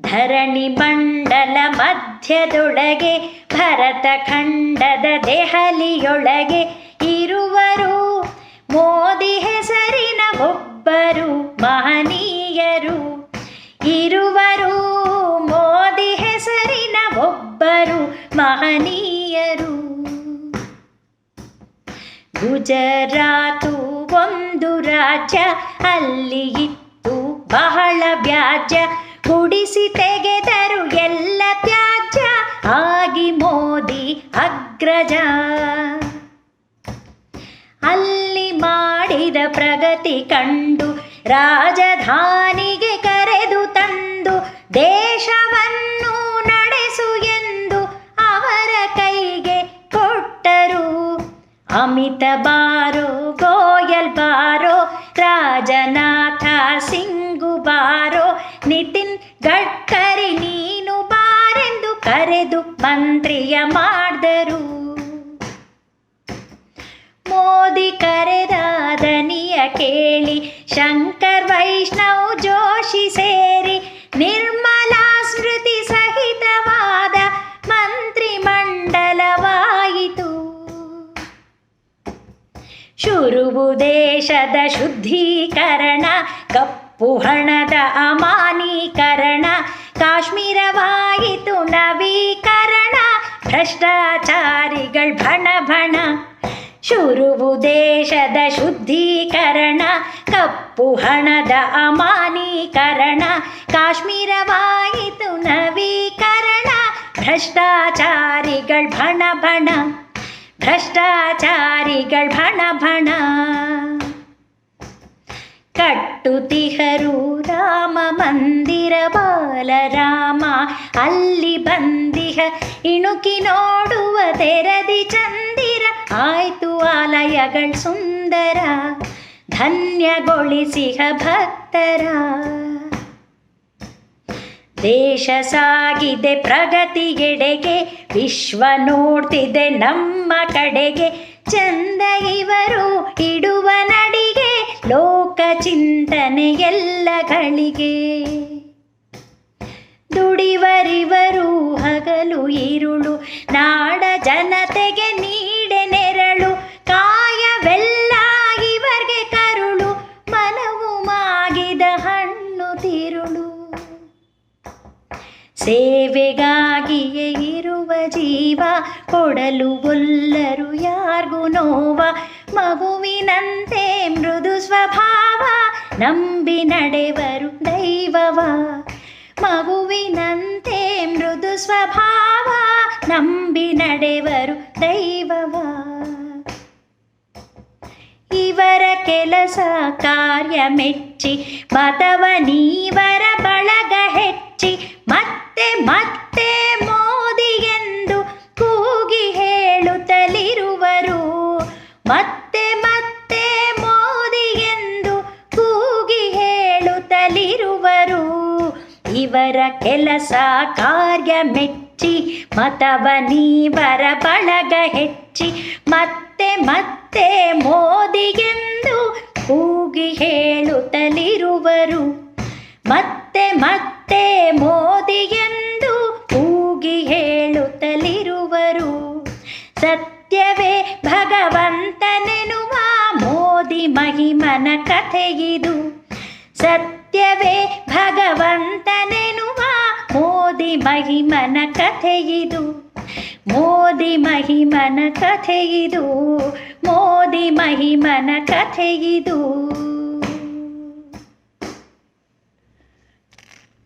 ಧರಣಿ ಮಂಡಲ ಮಧ್ಯದೊಳಗೆ, ಭರತ ಖಂಡದ ದೆಹಲಿಯೊಳಗೆ ಇರುವರು. ಮೋದಿ ಹೆಸರಿನ ಒಬ್ಬರು ಮಹನೀಯರು. ಇರುವರು ಮೋದಿ ಹೆಸರಿನ ಒಬ್ಬರು ಮಹನೀಯರು. ಗುಜರಾತು ಒಂದು ರಾಜ್ಯ, ಅಲ್ಲಿ ಬಹಳ ವ್ಯಾಜ್ಯ. ಕುಡಿಸಿ ತೆಗೆದರು ಎಲ್ಲ ತ್ಯಾಜ್ಯ. ಆಗಿ ಮೋದಿ ಅಗ್ರಜ. ಅಲ್ಲಿ ಮಾಡಿದ ಪ್ರಗತಿ ಕಂಡು ರಾಜಧಾನಿಗೆ ಕರೆದು ತಂದು ದೇಶವನ್ನು ನಡೆಸು ಎಂದು ಅವರ ಕೈಗೆ ಕೊಟ್ಟರು ಅಮಿತ ಬಾರೋ ಗಡ್ಕರಿ ನೀನು ಬಾರೆಂದು ಕರೆದು ಮಂತ್ರಿಯ ಮಾಡಿದರು. ಮೋದಿ ಕರೆದಾದನಿಯ ಕೇಳಿ ಶಂಕರ್ ವೈಷ್ಣವ್ ಜೋಶಿ ಸೇರಿ ನಿರ್ಮಲಾ ಸ್ಮೃತಿ ಸಹಿತವಾದ ಮಂತ್ರಿಮಂಡಲವಾಯಿತು. ಶುರುವು ದೇಶದ ಶುದ್ಧೀಕರಣ, ಕಪ್ಪು ಹಣದ ಅಮಾನೀಕರಣ ಭ್ರಷ್ಟಾಚಾರಿಗಳ್ ಭಣ ಭಣ ಶುರುವು ದೇಶದ ಶುದ್ಧೀಕರಣ ಕಪ್ಪು ಹಣದ ಅಮಾನೀಕರಣ ಕಾಶ್ಮೀರವಾಯಿತು ನವೀಕರಣ ಭ್ರಷ್ಟಾಚಾರಿಗಳ್ ಭಣ ಭಣ ಭ್ರಷ್ಟಾಚಾರಿಗಳ್ ಭಣ ಭಣ ಕಟ್ಟುತಿಹರು ರಾಮ ಮಂದಿರ ಬಾಲರಾಮ ಅಲ್ಲಿ ಬಂದಿಹ. ಇಣುಕಿ ನೋಡುವ ತೆರದಿ ಚಂದಿರ. ಆಯ್ತು ಆಲಯಗಳ್ ಸುಂದರ. ಧನ್ಯಗೊಳಿಸಿಹ ಭಕ್ತರ. ದೇಶ ಸಾಗಿದೆ ಪ್ರಗತಿಗೆಡೆಗೆ ವಿಶ್ವ ನೋಡ್ತಿದೆ ನಮ್ಮ ಕಡೆಗೆ. ಚಂದ ಇವರು ಇಡುವ ನಡಿಗೆ. ಲೋಕ ಚಿಂತನೆ ಎಲ್ಲಗಳಿಗೆ ದುಡಿವರಿವರು ಹಗಲು ಇರುಳು ನಾಡ ಜನತೆಗೆ ನೀಡೆ ನೆರಳು, ಕಾಯವೆಲ್ಲ ಇವರಿಗೆ ಕರುಳು, ಮನವು ಮಾಗಿದ ಹಣ್ಣು ತಿರುಳು. ಸೇವೆಗಾಗಿಯೇ ಇರುವ ಜೀವ, ಕೊಡಲು ಒಲ್ಲರು ಯಾರಿಗೂ ನೋವ, ಮಗುವಿನಂತೆ ಮೃದು ಸ್ವಭಾವ, ನಂಬಿ ನಡೆವರು ದೈವವ. ಮಗುವಿನಂತೆ ಮೃದು ಸ್ವಭಾವ ನಂಬಿ ನಡೆವರು ದೈವವ. ಇವರ ಕೆಲಸ ಕಾರ್ಯ ಮೆಚ್ಚಿ ನೀವರ ಬಳಗ ಹೆಚ್ಚಿ, ಮತ್ತೆ ಮತ್ತೆ ಮೋದಿ ಇವರ ಕೆಲಸ ಕಾರ್ಯ ಮೆಚ್ಚಿ, ಮತವ ನೀವರ ಬಳಗ ಹೆಚ್ಚಿ, ಮತ್ತೆ ಮತ್ತೆ ಮೋದಿಗೆಂದು ಕೂಗಿ ಹೇಳುತ್ತಲಿರುವರು. ಮತ್ತೆ ಮತ್ತೆ ಮೋದಿಗೆಂದು ಕೂಗಿ ಹೇಳುತ್ತಲಿರುವರು. ಸತ್ಯವೇ ಭಗವಂತನೆನುವ ಮೋದಿ ಮಹಿಮನ ಕಥೆಗಿದು ಸತ್ಯವೇ ಮೋದಿ ಮಹಿಮನ ಕಥೆಯಿದು ಮೋದಿ ಮಹಿಮನ ಕಥೆಯಿದು ಮೋದಿ ಮಹಿಮನ ಕಥೆಯಿದು